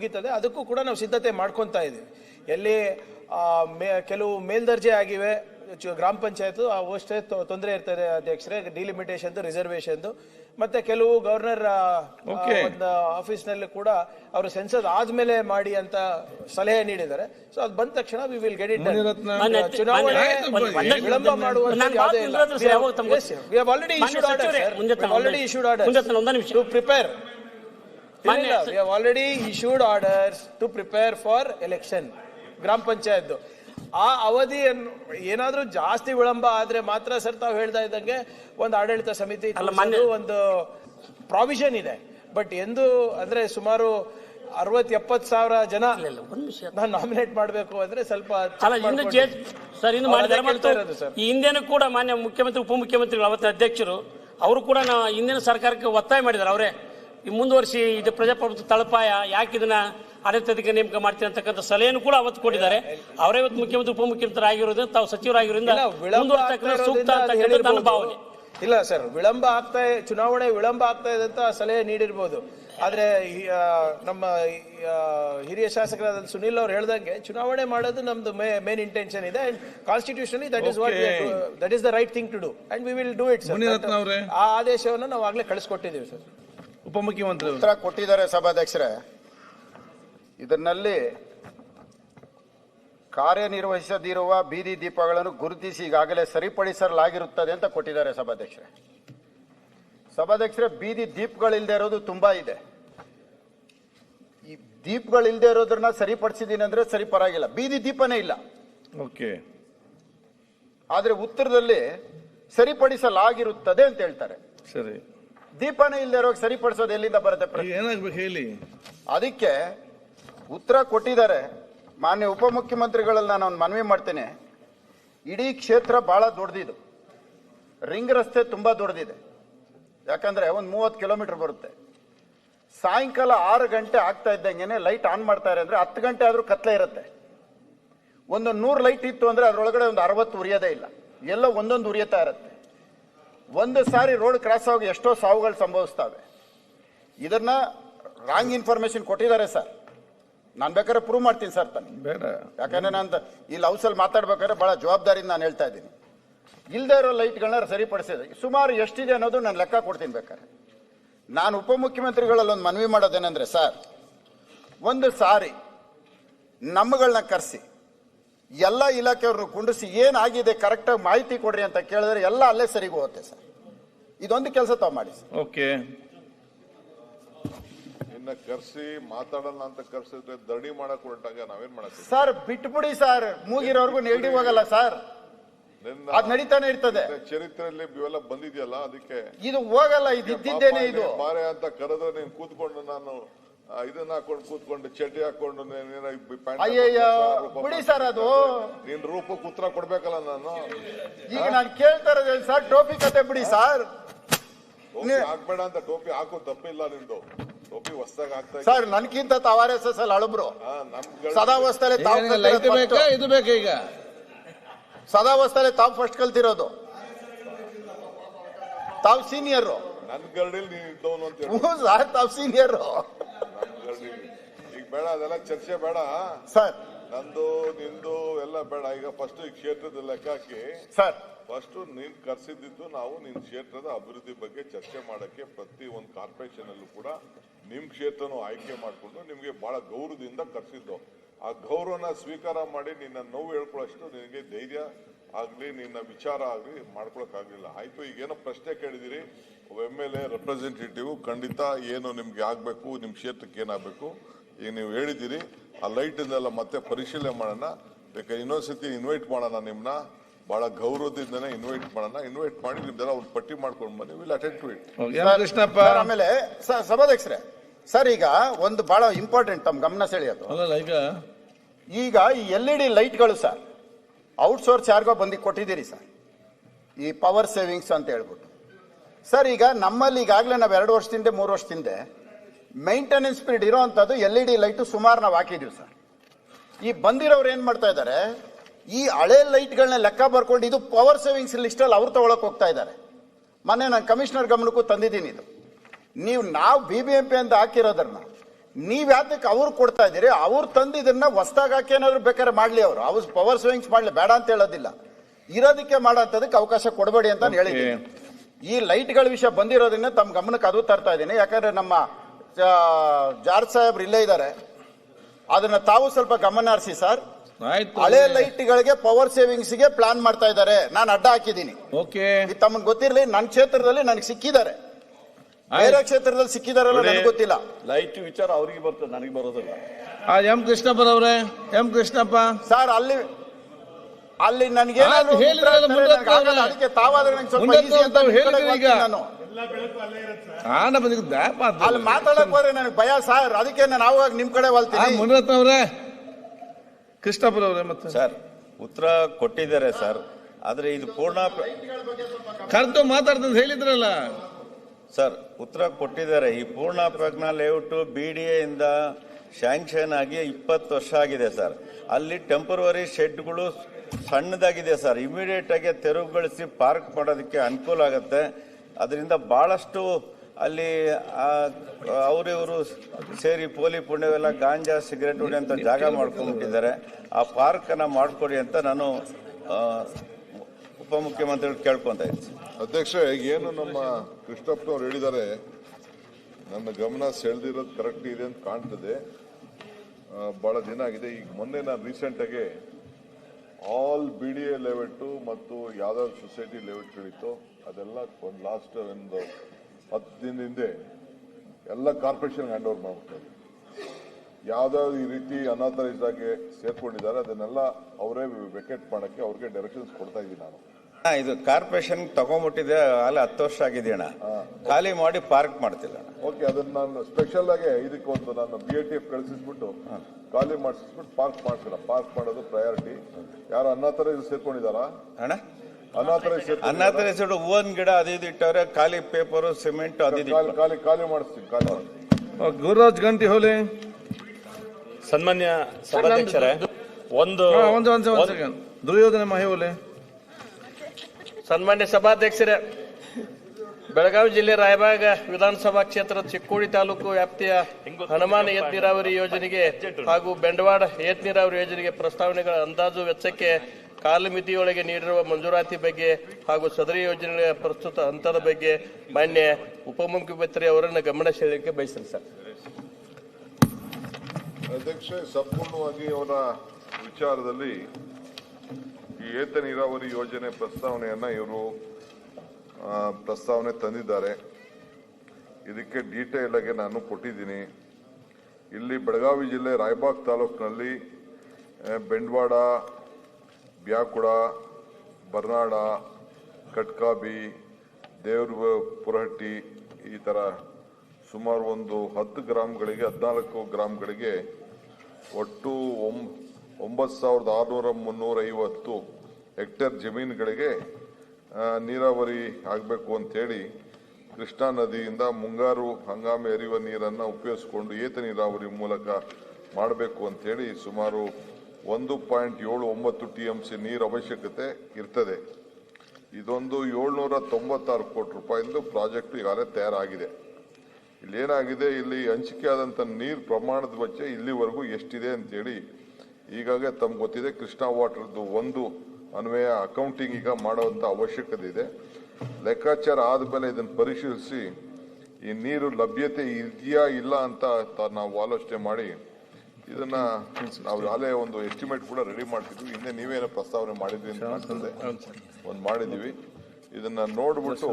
ಮುಗೀತದೆ ಅದಕ್ಕೂ ಕೂಡ ನಾವು ಸಿದ್ಧತೆ ಮಾಡ್ಕೊತಾ ಇದ್ದೀವಿ. ಎಲ್ಲಿ ಕೆಲವು ಮೇಲ್ದರ್ಜೆ ಆಗಿವೆ ಗ್ರಾಮ ಪಂಚಾಯತ್ ಅಷ್ಟೇ ತೊಂದರೆ ಇರ್ತದೆ ಅಧ್ಯಕ್ಷರೇ ಡಿಲಿಮಿಟೇಷನ್ ರಿಸರ್ವೇಶನ್ ಮತ್ತೆ ಕೆಲವು ಗವರ್ನರ್ ಆಫೀಸ್ನಲ್ಲಿ ಕೂಡ ಅವರು ಸೆನ್ಸಸ್ ಆದ್ಮೇಲೆ ಮಾಡಿ ಅಂತ ಸಲಹೆ ನೀಡಿದ್ದಾರೆ. ಸೊ ಅದು ಬಂದ ತಕ್ಷಣ ವಿ ವಿಲ್ ಗೆಟ್ ಇಟ್ ಚುನಾವಣೆ ವಿಳಂಬ ಮಾಡುವಂತ already issued order prepare sir, ಯಾವಾಗ ತಮ್ಗೆ ಗೊತ್ತು? ವಿ ಹ್ಯಾವ್ ಆಲ್ರೆಡಿ ಇಶ್ಯೂಡ್ ಸಚಿವರೇ, ಮುಂದೆ ಆರ್ಡರ್ ತಾವು ಆಲ್ರೆಡಿ ಇಶ್ಯೂಡ್ ಮುಂದೆ ತಾವು ಒಂದೇ ಆರ್ಡರ್ ನಿಮಿಷ. To prepare for election. ಗ್ರಾಮ ಪಂಚಾಯತ್ ಆ ಅವಧಿಯನ್ನು ಏನಾದರೂ ಜಾಸ್ತಿ ವಿಳಂಬ ಆದ್ರೆ ಮಾತ್ರ ಸರ್ ತಾವು ಹೇಳ್ತಾ ಇದ್ದಂಗೆ ಒಂದು ಆಡಳಿತ ಸಮಿತಿ ಒಂದು ಪ್ರಾವಿಷನ್ ಇದೆ. ಬಟ್ ಎಂದು ಅಂದ್ರೆ ಸುಮಾರು ಅರವತ್ ಎಪ್ಪತ್ ಸಾವಿರ ಜನ ಇಲ್ಲ, ಒಂದ್ ವಿಷಯ ನಾನು ನಾಮಿನೇಟ್ ಮಾಡಬೇಕು ಅಂದ್ರೆ ಸ್ವಲ್ಪ ಸರ್ ಇನ್ನು. ಈ ಹಿಂದೆನೂ ಕೂಡ ಮಾನ್ಯ ಮುಖ್ಯಮಂತ್ರಿ ಉಪಮುಖ್ಯಮಂತ್ರಿಗಳು ಅವತ್ತಿನ ಅಧ್ಯಕ್ಷರು ಅವರು ಕೂಡ ಹಿಂದಿನ ಸರ್ಕಾರಕ್ಕೆ ಒತ್ತಾಯ ಮಾಡಿದ್ದಾರೆ ಅವರೇ. ಮುಂದುವರಿಸಿ ಇದು ಪ್ರಜಾಪ್ರಭುತ್ವ ತಳಪಾಯ ಯಾಕೆ ಇದನ್ನ ಆಡಳಿತಾಧಿಕಾರಿ ನೇಮಕ ಮಾಡ್ತೀನಿ ಅಂತಕ್ಕಂಥ ಸಲಹೆಯನ್ನು ಕೂಡ ಅವತ್ತು ಕೊಟ್ಟಿದ್ದಾರೆ. ಅವರೇ ಇವತ್ತು ಮುಖ್ಯಮಂತ್ರಿ ಉಪಮುಖ್ಯಮಂತ್ರಿ ಆಗಿರೋದ್ರಿಂದ ತಾವು ಸಚಿವರಾಗಿರೋದ್ರಿಂದ ಸೂಕ್ತ ಅಂತಕ್ಕಂಥದ್ದು ನನ್ನ ಭಾವನೆ. ಇಲ್ಲ ಸರ್ ವಿಳಂಬ ಆಗ್ತಾ ಚುನಾವಣೆ ವಿಳಂಬ ಆಗ್ತಾ ಇದೆ ಅಂತ ಸಲಹೆ ನೀಡಿರ್ಬೋದು. ಆದ್ರೆ ಆ, ನಮ್ಮ ಹಿರಿಯ ಶಾಸಕರಾದ ಸುನಿಲ್ ಅವ್ರು ಹೇಳ್ದಂಗೆ ಚುನಾವಣೆ ಮಾಡೋದು ನಮ್ದು ಮೇನ್ ಇಂಟೆನ್ಷನ್ ಇದೆ and constitution that is what that is the right thing to do and we will do it sir ಅವರೇ. ಆ ಆದೇಶವನ್ನು ನಾವು ಆಗ್ಲೇ ಕಳಿಸ್ಕೊಟ್ಟಿದ್ದೀವಿ ಸರ್. ಉಪಮುಖ್ಯಮಂತ್ರಿ ಉತ್ತರ ಕೊಟ್ಟಿದ್ದಾರೆ ಸಭಾಧ್ಯಕ್ಷರೇ. ಇದರಲ್ಲಿ ಕಾರ್ಯನಿರ್ವಹಿಸದಿರುವ ಬೀದಿ ದೀಪಗಳನ್ನು ಗುರುತಿಸಿ ಈಗಾಗಲೇ ಸರಿಪಡಿಸಲಾಗಿರುತ್ತದೆ ಅಂತ ಕೊಟ್ಟಿದ್ದಾರೆ ಸಭಾಧ್ಯಕ್ಷರೇ. ಸಭಾಧ್ಯಕ್ಷರೇ ಬೀದಿ ದೀಪಗಳಿಲ್ಲದೆ ಇರೋದು ತುಂಬಾ ಇದೆ. ಈ ದೀಪಗಳಿಲ್ಲದೆ ಇರೋದನ್ನ ಸರಿಪಡಿಸಿದ್ದೀನಿ ಅಂದ್ರೆ ಸರಿ ಪರವಾಗಿಲ್ಲ. ಬೀದಿ ದೀಪನೇ ಇಲ್ಲ. ಓಕೆ. ಆದ್ರೆ ಉತ್ತರದಲ್ಲಿ ಸರಿಪಡಿಸಲಾಗಿರುತ್ತದೆ ಅಂತ ಹೇಳ್ತಾರೆ. ಸರಿ. ದೀಪನೇ ಇಲ್ಲದೆ ಸರಿಪಡಿಸೋದು ಎಲ್ಲಿಂದ ಬರುತ್ತೆ? ಏನಾಗ್ಬೇಕು ಹೇಳಿ? ಅದಕ್ಕೆ ಉತ್ತರ ಕೊಟ್ಟಿದ್ದಾರೆ. ಮಾನ್ಯ ಉಪಮುಖ್ಯಮಂತ್ರಿಗಳಲ್ಲಿ ನಾನು ಒಂದು ಮನವಿ ಮಾಡ್ತೇನೆ. ಇಡೀ ಕ್ಷೇತ್ರ ಬಹಳ ದೊಡ್ಡದಿದು ರಿಂಗ್ ರಸ್ತೆ ತುಂಬಾ ದೊಡ್ಡದಿದೆ ಯಾಕಂದ್ರೆ ಒಂದು ಮೂವತ್ತು ಕಿಲೋಮೀಟರ್ ಬರುತ್ತೆ. ಸಾಯಂಕಾಲ ಆರು ಗಂಟೆ ಆಗ್ತಾ ಇದ್ದಂಗೆ ಲೈಟ್ ಆನ್ ಮಾಡ್ತಾರೆ ಅಂದ್ರೆ ಹತ್ತು ಗಂಟೆ ಆದ್ರೂ ಕತ್ಲೆ ಇರುತ್ತೆ. ಒಂದು ನೂರು ಲೈಟ್ ಇತ್ತು ಅಂದ್ರೆ ಅದರೊಳಗಡೆ ಒಂದು ಅರವತ್ತು ಉರಿಯೋದೇ ಇಲ್ಲ. ಎಲ್ಲ ಒಂದೊಂದು ಉರಿಯುತ್ತಾ ಇರುತ್ತೆ. ಒಂದು ಸಾರಿ ರೋಡ್ ಕ್ರಾಸ್ ಆಗಿ ಎಷ್ಟೋ ಸಾವುಗಳು ಸಂಭವಿಸ್ತವೆ. ಇದನ್ನ ರಾಂಗ್ ಇನ್ಫಾರ್ಮೇಶನ್ ಕೊಟ್ಟಿದ್ದಾರೆ ಸರ್ ನಾನು ಬೇಕಾದ್ರೆ ಪ್ರೂವ್ ಮಾಡ್ತೀನಿ ಸರ್ ತಾನೆ. ಬೇಡ. ಯಾಕಂದ್ರೆ ನಾನು ಇಲ್ಲಿ ಹೌಸಲ್ಲಿ ಮಾತಾಡ್ಬೇಕಾದ್ರೆ ಭಾಳ ಜವಾಬ್ದಾರಿಯಿಂದ ನಾನು ಹೇಳ್ತಾ ಇದ್ದೀನಿ. ಇಲ್ಲದೆ ಇರೋ ಲೈಟ್ಗಳನ್ನ ಸರಿಪಡಿಸಿದೆ. ಸುಮಾರು ಎಷ್ಟಿದೆ ಅನ್ನೋದು ನಾನು ಲೆಕ್ಕ ಕೊಡ್ತೀನಿ ಬೇಕಾದ್ರೆ. ನಾನು ಉಪಮುಖ್ಯಮಂತ್ರಿಗಳಲ್ಲಿ ಒಂದು ಮನವಿ ಮಾಡೋದೇನೆಂದ್ರೆ ಸರ್ ಒಂದು ಸಾರಿ ನಮ್ಮಗಳನ್ನ ಕರೆಸಿ. ಎಲ್ಲ ಇಲಾಖೆಯವ್ರನ್ನ ಕುಂಡಿಸಿ ಏನಾಗಿದೆ ಕರೆಕ್ಟಾಗಿ ಮಾಹಿತಿ ಕೊಡ್ರಿ ಅಂತ ಕೇಳಿದ್ರೆ ಎಲ್ಲ ಅಲ್ಲೇ ಸರಿಗೆ ಹೋಗುತ್ತೆ ಸರ್. ಇದೊಂದು ಕೆಲಸ ತಾವ್ ಮಾಡಿ ಸರ್. ಓಕೆ. ಇನ್ನ ಕರ್ಸಿ ಮಾತಾಡಲ್ಲ ಅಂತ ಕರ್ಸಿದ್ರೆ ದಣಿ ಮಾಡಕ್ ಹೊರಟಾಗ ನಾವೇನ್ ಮಾಡಕ್ ಸರ್ ಬಿಟ್ಬಿಡಿ ಸರ್. ಮೂಗಿರೋರ್ಗು ನೆಗಡಿ ಹೋಗಲ್ಲ ಸರ್. ನಿನ್ನ ಅದ್ ನಡೀತಾನೆ ಇರ್ತದೆ. ಚರಿತ್ರೆಯಲ್ಲಿ ಇವೆಲ್ಲ ಬಂದಿದೆಯಲ್ಲ ಅದಕ್ಕೆ? ಇದು ಹೋಗಲ್ಲ ಇದು. ಇದ್ದಿದ್ದೇನೆ ಇದು ಬಾರೆ ಅಂತ ಕರೆದ್ರೆ ನೀನ್ ಕೂತ್ಕೊಂಡು ನಾನು ಇದನ್ನ ಹಾಕೊಂಡು ಕೂತ್ಕೊಂಡು ಚಟಿ ಹಾಕೊಂಡು ಅಯ್ಯಯ್ಯೋ ಬಿಡಿ ಸರ್ ಅದು. ನಿನ್ ರೂಪಕ್ಕೆ ಉತ್ತರ ಕೊಡ್ಬೇಕಲ್ಲ ನಾನು. ಈಗ ನಾನು ಕೇಳ್ತಾ ಇರೋದೇನು ಸರ್ ಟೋಪಿ ಕತೆ ಬಿಡಿ ಸರ್. ಹಾಕ್ಬೇಡ ಅಂತ ಟೋಪಿ ಹಾಕು ತಪ್ಪಿಲ್ಲ ನಿಂದು. ಟೋಪಿ ಹೊಸ್ದಾಗ ಹಾಕ್ತಾ ಸರ್ ನನ್ಕಿಂತ ತಾವ್ ಆರ್ ಎಸ್ ಎಸ್ ಅಲ್ಲಿ ಅಳಬ್ರು. ಸದಾ ಸದಾವಸ್ಥೆಲೆ ತಾವು ಇದು ಬೇಕು ಈಗ? ಸದಾ ಸದಾವಸ್ಥೆಲೆ ತಾವು ಫಸ್ಟ್ ಕಲ್ತಿರೋದು. ತಾವು ಸೀನಿಯರ್ ನನ್ ಗರ್ಡಿಲ್ ನೀನ್ ಇದ್ದವನು ಅಂತ ಹ್ಞೂ ಸರ್ ತಾವು ಸೀನಿಯರ್ ಈಗ ಬೇಡ ಅದೆಲ್ಲ ಚರ್ಚೆ ಬೇಡ. ಸರ್. ನಂದು ನಿಂದು ಎಲ್ಲ ಬೇಡ. ಈಗ ಫಸ್ಟ್ ಈ ಕ್ಷೇತ್ರದ ಲೆಕ್ಕ ಹಾಕಿ ಸರ್. ಫಸ್ಟ್ ನೀನ್ ಕರ್ಸಿದ್ದು ನಾವು ನಿನ್ ಕ್ಷೇತ್ರದ ಅಭಿವೃದ್ಧಿ ಬಗ್ಗೆ ಚರ್ಚೆ ಮಾಡಕ್ಕೆ ಪ್ರತಿ ಒಂದು ಕಾರ್ಪೊರೇಷನ್ ಅಲ್ಲೂ ಕೂಡ ನಿಮ್ ಕ್ಷೇತ್ರನು ಆಯ್ಕೆ ಮಾಡಿಕೊಂಡು ನಿಮ್ಗೆ ಬಹಳ ಗೌರವದಿಂದ ಕರ್ಸಿದ್ದು. ಆ ಗೌರವನ ಸ್ವೀಕಾರ ಮಾಡಿ ನಿನ್ನ ನೋವು ಹೇಳ್ಕೊಳ್ಳೋಷ್ಟು ನಿನಗೆ ಧೈರ್ಯ ಆಗ್ಲಿ ನಿನ್ನ ವಿಚಾರ ಆಗ್ಲಿ ಮಾಡ್ಕೊಳಕ್ ಆಗ್ಲಿಲ್ಲ. ಆಯ್ತು ಈಗೇನೋ ಪ್ರಶ್ನೆ ಕೇಳಿದಿರಿ. ಎಂ ಎಲ್ ಎ ರೆಪ್ರೆಸೆಂಟೇಟಿವ್ ಖಂಡಿತ ಏನು ನಿಮ್ಗೆ ಆಗ್ಬೇಕು ನಿಮ್ ಕ್ಷೇತ್ರಕ್ಕೆ ಏನಾಗಬೇಕು ಈಗ ನೀವು ಹೇಳಿದ್ದೀರಿ ಆ ಲೈಟ್ ಎಲ್ಲ ಮತ್ತೆ ಪರಿಶೀಲನೆ ಮಾಡೋಣ. ಬೇಕಾದ್ರೆ ಇನ್ನೊಂದ್ಸತಿ ಇನ್ವೈಟ್ ಮಾಡೋಣ ನಿಮ್ನ. ಬಹಳ ಗೌರವದಿಂದನೇ ಇನ್ವೈಟ್ ಮಾಡೋಣ. ಇನ್ವೈಟ್ ಮಾಡಿ ನಿಮ್ದೆಲ್ಲ ಒಂದು ಪಟ್ಟಿ ಮಾಡ್ಕೊಂಡು ಬನ್ನಿ. Will attend to it Krishnappa sir, ಆಮೇಲೆ ಸರ್ ಸಭಾಧ್ಯಕ್ಷರೇ ಸರ್ ಈಗ ಒಂದು ಬಹಳ ಇಂಪಾರ್ಟೆಂಟ್ ತಮ್ಮ ಗಮನ ಸೆಳೆಯೋದು. ಈಗ ಈಗ ಈ ಎಲ್ ಇ ಡಿ ಲೈಟ್ಗಳು ಸರ್, ಔಟ್ಸೋರ್ಸ್ ಯಾರಿಗೋ ಬಂದು ಕೊಟ್ಟಿದ್ದೀರಿ ಸರ್. ಈ ಪವರ್ ಸೇವಿಂಗ್ಸ್ ಅಂತ ಹೇಳ್ಬಿಟ್ಟು. ಸರ್, ಈಗ ನಮ್ಮಲ್ಲಿ ಈಗಾಗಲೇ ನಾವು ಎರಡು ವರ್ಷದಿಂದ, ಮೂರು ವರ್ಷದಿಂದ ಮೈಂಟೆನೆನ್ಸ್ ಪೀರಿಯಡ್ ಇರೋವಂಥದ್ದು ಎಲ್ ಇ ಡಿ ಲೈಟು ಸುಮಾರು ನಾವು ಹಾಕಿದ್ದೀವಿ ಸರ್. ಈ ಬಂದಿರೋರು ಏನು ಮಾಡ್ತಾ ಇದ್ದಾರೆ, ಈ ಹಳೆ ಲೈಟ್ಗಳನ್ನ ಲೆಕ್ಕ ಬರ್ಕೊಂಡು ಇದು ಪವರ್ ಸೇವಿಂಗ್ಸ್ ಲಿಸ್ಟಲ್ಲಿ ಅವ್ರು ತೊಗೊಳಕ್ಕೆ ಹೋಗ್ತಾ ಇದ್ದಾರೆ. ಮೊನ್ನೆ ನಾನು ಕಮಿಷನರ್ ಗಮನಕ್ಕೂ ತಂದಿದ್ದೀನಿ ಇದು. ನೀವು ನಾವು ಬಿ ಬಿ ಎಂ ಪಿ ಅಂತ ಹಾಕಿರೋದನ್ನ ನೀವ್ ಯಾತಕ್ಕೆ ಅವ್ರು ಕೊಡ್ತಾ ಇದ್ದೀರಿ? ಅವ್ರು ತಂದು ಇದನ್ನ ಹೊಸದಾಗ ಹಾಕಿ ಏನಾದ್ರು ಬೇಕಾದ್ರೆ ಮಾಡ್ಲಿ ಅವರು. ಅವ್ರು ಪವರ್ ಸ್ವಿಂಗ್ಸ್ ಮಾಡ್ಲಿ ಬೇಡ ಅಂತ ಹೇಳೋದಿಲ್ಲ. ಇರೋದಕ್ಕೆ ಮಾಡೋಂಥದಕ್ಕೆ ಅವಕಾಶ ಕೊಡಬೇಡಿ ಅಂತ ಹೇಳಿದ್ದೀನಿ. ಈ ಲೈಟ್ಗಳ ವಿಷಯ ಬಂದಿರೋದನ್ನ ತಮ್ಮ ಗಮನಕ್ಕೆ ಅದು ತರ್ತಾ ಇದ್ದೀನಿ. ಯಾಕಂದ್ರೆ ನಮ್ಮ ಜಾರ್ ಜಾರ್ಜ್ ಸಾಹೇಬ್ರು ಇಲ್ಲೇ ಇದ್ದಾರೆ. ಅದನ್ನ ತಾವು ಸ್ವಲ್ಪ ಗಮನ ಹರಿಸಿ ಸರ್. ಹಳೆ ಲೈಟ್ಗಳಿಗೆ ಪವರ್ ಸೇವಿಂಗ್ಸ್ಗೆ ಪ್ಲಾನ್ ಮಾಡ್ತಾ ಇದ್ದಾರೆ. ನಾನು ಅಡ್ಡ ಹಾಕಿದ್ದೀನಿ. ತಮಗೆ ಗೊತ್ತಿರಲಿ ನನ್ನ ಕ್ಷೇತ್ರದಲ್ಲಿ ನನಗೆ ಸಿಕ್ಕಿದ್ದಾರೆ. ಬೇರೆ ಕ್ಷೇತ್ರದಲ್ಲಿ ಸಿಕ್ಕಿದಾರಲ್ಲ ನನಗೆ ಗೊತ್ತಿಲ್ಲ. ಲೈಟ್ ವಿಚಾರ ಅವರಿಗೆ ಬರ್ತದೆ ನನಗೆ ಬರೋದಿಲ್ಲ. ಆ ಎಂ ಕೃಷ್ಣಪ್ಪನವ್ರೆ ಎಂ ಕೃಷ್ಣಪ್ಪ. ಸರ್ ಅಲ್ಲಿ ಅಲ್ಲಿ ನನಗೆ. ಅದಕ್ಕೆ ತಾವಾದ್ರೆ ನಂಗೆ ಸ್ವಲ್ಪ ಅಂತ ಈಗ. ನಾನು. ಆನ ಬಂದಿದ್ದ ಅಲ್ಲಿ ಮಾತಾಡಕ್ ಹೋದ್ರೆ ನನಗೆ ಭಯ ಸರ್ ಅದಕ್ಕೆ ನಾನು ಆವಾಗ ನಿಮ್ ಕಡೆ ಆ, ವಾಲ್ತೀನಿ. ಮುನಿರತ್ನ ಅವ್ರೆ ಮತ್ತೆ. ಸರ್ ಉತ್ತರ ಕೊಟ್ಟಿದ್ದಾರೆ ಸರ್ ಆದ್ರೆ ಇದು ಪೂರ್ಣ ಪ್ರ- ಕರೆದು ಮಾತಾಡ್ತಂತ ಹೇಳಿದ್ರಲ್ಲ. ಸರ್, ಉತ್ತರ ಕೊಟ್ಟಿದ್ದಾರೆ. ಈ Poorna Prajna layout B D ಎಯಿಂದ sanction ಆಗಿ ಇಪ್ಪತ್ತು ವರ್ಷ ಆಗಿದೆ ಸರ್. ಅಲ್ಲಿ ಟೆಂಪರವರಿ ಶೆಡ್ಗಳು ಸಣ್ಣದಾಗಿದೆ ಸರ್. ಇಮಿಡಿಯೇಟ್ ಆಗಿ ತೆರವುಗೊಳಿಸಿ ಪಾರ್ಕ್ ಮಾಡೋದಕ್ಕೆ ಅನುಕೂಲ ಆಗುತ್ತೆ. ಅದರಿಂದ ಭಾಳಷ್ಟು ಅಲ್ಲಿ ಅವರಿವರು ಸೇರಿ ಪೋಲಿ ಪುಣ್ಯವೆಲ್ಲ ಗಾಂಜಾ, ಸಿಗರೇಟ್ ಉಡಿ ಅಂತ ಜಾಗ ಮಾಡ್ಕೊಂಡ್ಬಿಟ್ಟಿದ್ದಾರೆ ಆ ಪಾರ್ಕನ್ನು ಮಾಡಿಕೊಡಿ ಅಂತ ನಾನು ಉಪಮುಖ್ಯಮಂತ್ರಿಗಳು ಕೇಳ್ಕೊತಾ ಇದ್ದೀನಿ. ಅಧ್ಯಕ್ಷ ಏನು ನಮ್ಮ ಕೃಷ್ಣಪ್ಪನವ್ರು ಹೇಳಿದ್ದಾರೆ, ನನ್ನ ಗಮನ ಸೆಳೆದಿರೋದು ಕರೆಕ್ಟ್ ಇದೆ ಅಂತ ಕಾಣ್ತದೆ. ಭಾಳ ದಿನ ಆಗಿದೆ. ಈಗ ಮೊನ್ನೆ ನಾನು ರೀಸೆಂಟಾಗಿ all B D A layout ಮತ್ತು ಯಾವ್ದಾದ್ರು ಸೊಸೈಟಿ ಲೆವೆಟ್ಗಳಿತ್ತು ಅದೆಲ್ಲ ಒಂದು ಲಾಸ್ಟ್ ಒಂದು ಹತ್ತು ದಿನದ ಹಿಂದೆ ಎಲ್ಲ ಕಾರ್ಪೊರೇಷನ್ ಹ್ಯಾಂಡ್ ಓವರ್ ಮಾಡ್ಬಿಟ್ಟಾರೆ ಯಾವ್ದಾದ್ರು ಈ ರೀತಿ ಅನಾಥರೈಸ್ ಆಗಿ ಸೇರ್ಕೊಂಡಿದ್ದಾರೆ, ಅದನ್ನೆಲ್ಲ ಅವರೇ ವೆಕೆಟ್ ಮಾಡೋಕ್ಕೆ ಅವ್ರಿಗೆ ಡೈರೆಕ್ಷನ್ಸ್ ಕೊಡ್ತಾ ಇದ್ದೀನಿ ನಾನು. ಹಾ, ಇದು ಕಾರ್ಪೊರೇಷನ್ ತಗೊಂಡ್ಬಿಟ್ಟಿದೆ ಅಲ್ಲಿ ಹತ್ತು ವರ್ಷ ಆಗಿದೆ ಅಣ್ಣ. ಖಾಲಿ ಮಾಡಿ ಪಾರ್ಕ್ ಮಾಡ್ತಿಲ್ಲ ಅಣ್ಣ. ಓಕೆ ಅದನ್ನ ನಾನು ಸ್ಪೆಷಲ್ ಆಗಿ ಇದಕ್ಕೆ ಒಂದು ನಾನು ಬಿ ಎ ಟಿ ಎಫ್ ಕಳಿಸಿಸ್ಬಿಟ್ಟು ಖಾಲಿ ಮಾಡಿಸ್ಬಿಟ್ಟು ಪಾರ್ಕ್ ಮಾಡ್ತಿಲ್ಲ ಪಾರ್ಕ್ ಮಾಡೋದು ಪ್ರಯಾರಿಟಿ ಯಾರು ಇದು ಸೇರ್ಕೊಂಡಿದಾರ ಅಣ್ಣ? ಅನಾಥರೈಸ್ ಹೆಸರು ಹೂವನ್ ಗಿಡ ಅದು ಇದು ಇಟ್ಟವ್ರೆ ಖಾಲಿ ಪೇಪರು ಸಿಮೆಂಟ್ ಅದು ಇದು ಖಾಲಿ ಖಾಲಿ ಖಾಲಿ ಮಾಡಿಸ್ತೀನಿ ಖಾಲಿ ಮಾಡಿಸ್ತೀನಿ. ಗುರುರಾಜ್ ಗಂಟಿ ಹೋಲೆ. ಸನ್ಮಾನ್ಯ ಸಭಾಧ್ಯಕ್ಷರೇ ಒಂದು ಹಾ, ಒಂದು ಒಂದು ಒಂದು ಸೆಕೆಂಡ್ ದುರ್ಯೋಧನ ಮಹಿ ಹೋಲೆ. ಸನ್ಮಾನ್ಯ ಸಭಾಧ್ಯಕ್ಷರೇ, ಬೆಳಗಾವಿ ಜಿಲ್ಲೆ ರಾಯಬಾಗ ವಿಧಾನಸಭಾ ಕ್ಷೇತ್ರದ ಚಿಕ್ಕೋಡಿ ತಾಲೂಕು ವ್ಯಾಪ್ತಿಯ ಹನುಮಾನ ಏತ್ ನೀರಾವರಿ ಯೋಜನೆಗೆ ಹಾಗೂ ಬೆಂಡವಾಡ ಏತ್ ನೀರಾವರಿ ಯೋಜನೆಗೆ ಪ್ರಸ್ತಾವನೆಗಳ ಅಂದಾಜು ವೆಚ್ಚಕ್ಕೆ ಕಾಲಮಿತಿಯೊಳಗೆ ನೀಡಿರುವ ಮಂಜೂರಾತಿ ಬಗ್ಗೆ ಹಾಗೂ ಸದರಿ ಯೋಜನೆಗಳ ಪ್ರಸ್ತುತ ಹಂತದ ಬಗ್ಗೆ ಮಾನ್ಯ ಉಪಮುಖ್ಯಮಂತ್ರಿ ಅವರನ್ನು ಗಮನ ಸೆಳೆಯಲಿಕ್ಕೆ ಬಯಸಿದೆ ಸರ್. ಅಧ್ಯಕ್ಷ, ಸಂಪೂರ್ಣವಾಗಿ ಅವರ ವಿಚಾರದಲ್ಲಿ ಏತ ನೀರಾವರಿ ಯೋಜನೆ ಪ್ರಸ್ತಾವನೆಯನ್ನ ಇವರು ಪ್ರಸ್ತಾವನೆ ತಂದಿದ್ದಾರೆ. ಇದಕ್ಕೆ ಡೀಟೇಲ್ ಆಗಿ ನಾನು ಕೊಟ್ಟಿದ್ದೀನಿ. ಇಲ್ಲಿ ಬೆಳಗಾವಿ ಜಿಲ್ಲೆ ರಾಯಬಾಗ್ ತಾಲೂಕಿನಲ್ಲಿ ಬೆಂಡ್ವಾಡ ಬ್ಯಾಕುಡ ಬರ್ನಾಡ, ಕಟ್ಕಾಬಿ ದೇವ್ರ ಪುರಹಟ್ಟಿ ಈ ಥರ ಸುಮಾರು ಒಂದು ಹತ್ತು ಗ್ರಾಮ್ಗಳಿಗೆ, ಹದಿನಾಲ್ಕು ಗ್ರಾಮ್ಗಳಿಗೆ ಒಟ್ಟು ಒಂಬ, ಒಂಬತ್ತು ಸಾವಿರದ ಆರುನೂರ ಮುನ್ನೂರ ಐವತ್ತು ಹೆಕ್ಟೇರ್ ಜಮೀನುಗಳಿಗೆ ನೀರಾವರಿ ಆಗಬೇಕು ಅಂತೇಳಿ ಕೃಷ್ಣಾ ನದಿಯಿಂದ ಮುಂಗಾರು ಹಂಗಾಮಿ ಹರಿಯುವ ನೀರನ್ನು ಉಪಯೋಗಿಸಿಕೊಂಡು ಏತ ನೀರಾವರಿ ಮೂಲಕ ಮಾಡಬೇಕು ಅಂತೇಳಿ ಸುಮಾರು ಒಂದು ಪಾಯಿಂಟ್ ಏಳು ಒಂಬತ್ತು ಟಿ ಎಂ ಸಿ ನೀರು ಅವಶ್ಯಕತೆ ಇರ್ತದೆ. ಇದೊಂದು ಏಳ್ನೂರ ತೊಂಬತ್ತಾರು ಕೋಟಿ ರೂಪಾಯಿಂದು ಪ್ರಾಜೆಕ್ಟ್ ಈಗಾಗಲೇ ತಯಾರಾಗಿದೆ. ಇಲ್ಲಿ ಏನಾಗಿದೆ ಇಲ್ಲಿ ಹಂಚಿಕೆ ಆದಂಥ ನೀರು ಪ್ರಮಾಣದ ಬಗ್ಗೆ ಇಲ್ಲಿವರೆಗೂ ಎಷ್ಟಿದೆ ಅಂತೇಳಿ ಈಗಾಗಲೇ ತಮ್ಗೆ ಗೊತ್ತಿದೆ. ಕೃಷ್ಣಾ ವಾಟರ್ದು ಒಂದು ಅನ್ವಯ ಅಕೌಂಟಿಂಗ್ ಈಗ ಮಾಡುವಂತ ಅವಶ್ಯಕತೆ ಇದೆ ಲೆಕ್ಕಾಚಾರ ಆದಮೇಲೆ ಇದನ್ನು ಪರಿಶೀಲಿಸಿ ಈ ನೀರು ಲಭ್ಯತೆ ಇದೆಯಾ ಇಲ್ಲ ಅಂತ ನಾವು ಆಲೋಚನೆ ಮಾಡಿ ಇದನ್ನ ನಾವು ಅಲ್ಲೇ ಒಂದು ಎಸ್ಟಿಮೇಟ್ ಕೂಡ ರೆಡಿ ಮಾಡ್ತಿದ್ವಿ. ಹಿಂದೆ ನೀವೇನೋ ಪ್ರಸ್ತಾವನೆ ಮಾಡಿದ್ವಿ ಅಂತ ಅನ್ಸುತ್ತೆ. ಒಂದು ಮಾಡಿದೀವಿ. ಇದನ್ನ ನೋಡ್ಬಿಟ್ಟು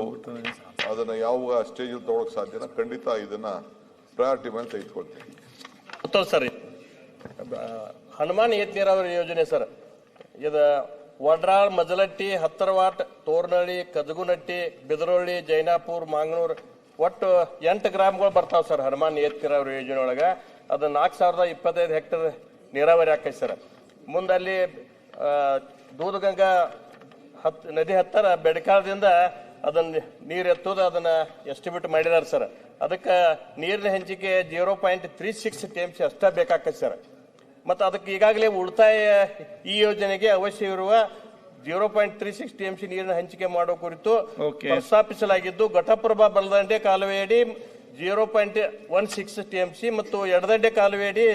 ಅದನ್ನ ಯಾವ ಸ್ಟೇಜ್ ತಗೊಳಕ್ ಸಾಧ್ಯನ ಖಂಡಿತ ಇದನ್ನ ಪ್ರಯಾರಿಟಿ ಮೇಲೆ ತೆಗೆದುಕೊಳ್ತೀವಿ. ಸರ್ ಹನುಮಾನ್ ಏತ್ ನೀರಾವರಿ ಯೋಜನೆ ಸರ್ ಇದು ವಡ್ರಾಳ್ ಮಜಲಟ್ಟಿ, ಹತ್ತರವಾಟ್, ತೋರ್ನಳ್ಳಿ ಕಜಗುನಟ್ಟಿ ಬಿದರೊಳ್ಳಿ, ಜೈನಾಪುರ್, ಮಾಂಗನೂರ್. ಒಟ್ಟು ಎಂಟು ಗ್ರಾಮಗಳು ಬರ್ತಾವ ಸರ್ ಹನುಮಾನ್ ಏತ್ ಯೋಜನೆ ಒಳಗ ಅದು ನಾಲ್ಕು ಸಾವಿರದ ಇಪ್ಪತ್ತೈದು ಹೆಕ್ಟರ್ ನೀರಾವರಿ ಆಕೈತಿ ಸರ್. ಮುಂದಲ್ಲಿ ಅಲ್ಲಿ ದೂದಗಂಗಾ ಹತ್, ನದಿ ಹತ್ತರ ಬೆಡಕಾಳದಿಂದ ಅದನ್ನ ನೀರು ಎತ್ತೋದು ಅದನ್ನ ಎಸ್ಟಿಮೇಟ್ ಮಾಡಿದಾರೆ ಸರ್. ಅದಕ್ಕೆ ನೀರಿನ ಹಂಚಿಕೆ zero point three six T M C ಅಷ್ಟೇ ಬೇಕಾಗ್ತದೆ ಸರ್. ಮತ್ತು ಅದಕ್ಕೆ ಈಗಾಗಲೇ ಉಳಿತಾಯ ಈ ಯೋಜನೆಗೆ ಅವಶ್ಯವಿರುವ ಇರುವ zero point three six T M C ನೀರಿನ ಹಂಚಿಕೆ ಮಾಡೋ ಕುರಿತು. ಪ್ರಸ್ತಾಪಿಸಲಾಗಿದ್ದು ಘಟಪ್ರಭಾ ಬಲದಂಡೆ ಕಾಲುವೆಯಡಿ zero point one six T M C ಮತ್ತು ಎಡದಂಡೆ ಕಾಲುವೆ ಅಡಿ